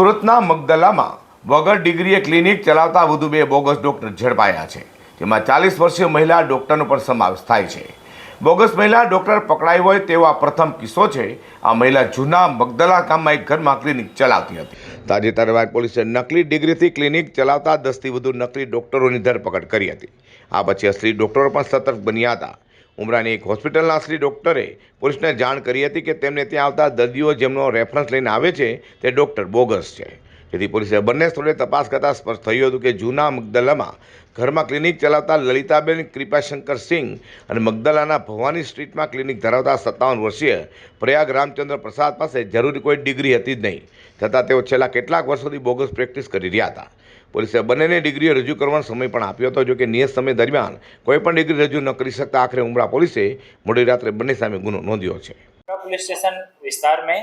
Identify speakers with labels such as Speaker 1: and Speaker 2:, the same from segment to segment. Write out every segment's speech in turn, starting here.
Speaker 1: સુરતના મગદલામાં વગર ડિગ્રીએ ક્લિનિક ચલાવતા વધુ બે બોગસ ડૉક્ટર ઝડપાયા છે જેમાં ચાલીસ વર્ષીય મહિલા ડોક્ટરનો પણ સમાવેશ થાય છે બોગસ મહિલા ડૉક્ટર પકડાઈ હોય તેવો આ પ્રથમ કિસ્સો છે આ મહિલા જૂના મગદલા ગામમાં એક ઘરમાં ક્લિનિક ચલાવતી હતી તાજેતરમાં પોલીસે નકલી ડિગ્રીથી ક્લિનિક ચલાવતા દસથી વધુ નકલી ડોક્ટરોની ધરપકડ કરી હતી આ પછી અસલી ડૉક્ટરો પણ સતર્ક બન્યા હતા ઉમરાની એક હોસ્પિટલના શ્રી ડૉક્ટરે પોલીસને જાણ કરી હતી કે તેમને ત્યાં આવતા દર્દીઓ જેમનો રેફરન્સ લઈને આવે છે તે ડૉક્ટર બોગસ છે જેથી પોલીસે બંને સ્થળે તપાસ કરતાં સ્પષ્ટ થયું હતું કે જૂના મગદલામાં ઘરમાં ક્લિનિક ચલાવતા લલિતાબેન કૃપાશંકર સિંહ અને મગદલાના ભવાની સ્ટ્રીટમાં ક્લિનિક ધરાવતા સત્તાવન વર્ષીય પ્રયાગ રામચંદ્ર પ્રસાદ પાસે જરૂરી કોઈ ડિગ્રી હતી જ નહીં છતાં તેઓ છેલ્લા કેટલાક વર્ષોથી બોગસ પ્રેક્ટિસ કરી રહ્યા હતા पुलिस ने बनेने डिग्री रजू करवाने समय पण આપ્યો તો જો કે નિયસ સમય દરમિયાન કોઈ પણ ડિગ્રી રજુ ન કરી શકતા આખરે ઉમરા પોલીસ મોડી રાત્રે બને સામે ગુનો નોધીયો છે
Speaker 2: પોલીસ સ્ટેશન વિસ્તાર મે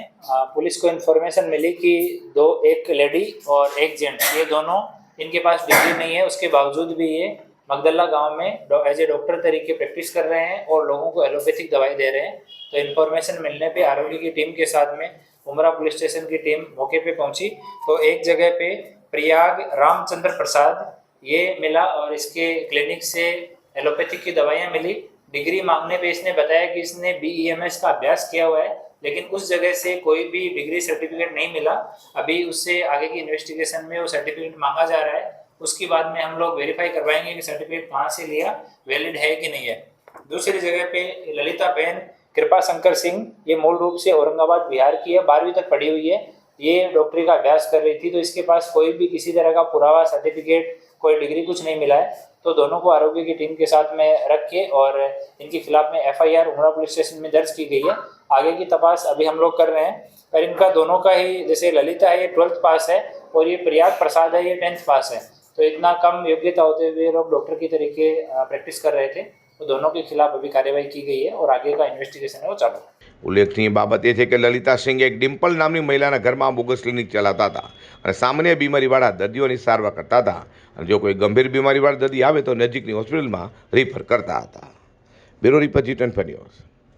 Speaker 2: પોલીસ કો ઇન્ફોર્મેશન મિલે કે દો એક લેડી ઓર એક જન્ટ યે દોનો ઇનકે પાસ ડિગ્રી નહી હે ઉસકે વાજુદ ભી યે મગદલ્લા ગામ મે એઝ અ ડોક્ટર તરીકે પ્રેક્ટિસ કર રહે હે ઓર લોકો કો એલોપેથીક દવાઈ દે રહે હે તો ઇન્ફોર્મેશન મિલને પે આરઓડી ની ટીમ કે સાથ મે ઉમરા પોલીસ સ્ટેશન કી ટીમ मौके पे पहुंची तो एक जगह पे प्रयाग रामचंद्र प्रसाद ये मिला और इसके क्लिनिक से एलोपैथिक की दवाइयाँ मिली डिग्री मांगने पे इसने बताया कि इसने बी ई एम एस का अभ्यास किया हुआ है लेकिन उस जगह से कोई भी डिग्री सर्टिफिकेट नहीं मिला अभी उससे आगे की इन्वेस्टिगेशन में वो सर्टिफिकेट मांगा जा रहा है उसके बाद में हम लोग वेरीफाई करवाएंगे कि सर्टिफिकेट कहाँ से लिया वैलिड है कि नहीं है दूसरी जगह पे ललिता बहन कृपा शंकर सिंह ये मूल रूप से औरंगाबाद बिहार की है बारहवीं तक पढ़ी हुई है ये डॉक्टरी का अभ्यास कर रही थी तो इसके पास कोई भी किसी तरह का पुरावा सर्टिफिकेट कोई डिग्री कुछ नहीं मिला है तो दोनों को आरोग्य की टीम के साथ में रख के और इनके खिलाफ में F I R police station में दर्ज की गई है आगे की तपास अभी हम लोग कर रहे हैं और इनका दोनों का ही जैसे ललिता है ये ट्वेल्थ पास है और ये प्रयाग प्रसाद है ये टेंथ पास है तो इतना कम योग्यता होते हुए लोग डॉक्टर की तरीके प्रैक्टिस कर रहे थे तो दोनों के खिलाफ अभी कार्रवाई की गई है और आगे का इन्वेस्टिगेशन है वो चालू है
Speaker 1: ઉલ્લેખનીય બાબત એ છે કે લલિતા સિંઘ એક ડિમ્પલ નામની મહિલાના ઘરમાં બોગસ ક્લિનિક ચલાવતા હતા અને સામાન્ય બીમારીવાળા દર્દીઓની સારવાર કરતા હતા અને જો કોઈ ગંભીર બીમારીવાળા દર્દી આવે તો નજીકની હોસ્પિટલમાં રિફર કરતા હતા બ્યુરો રિપોર્ટ જી ટ્વેન્ટી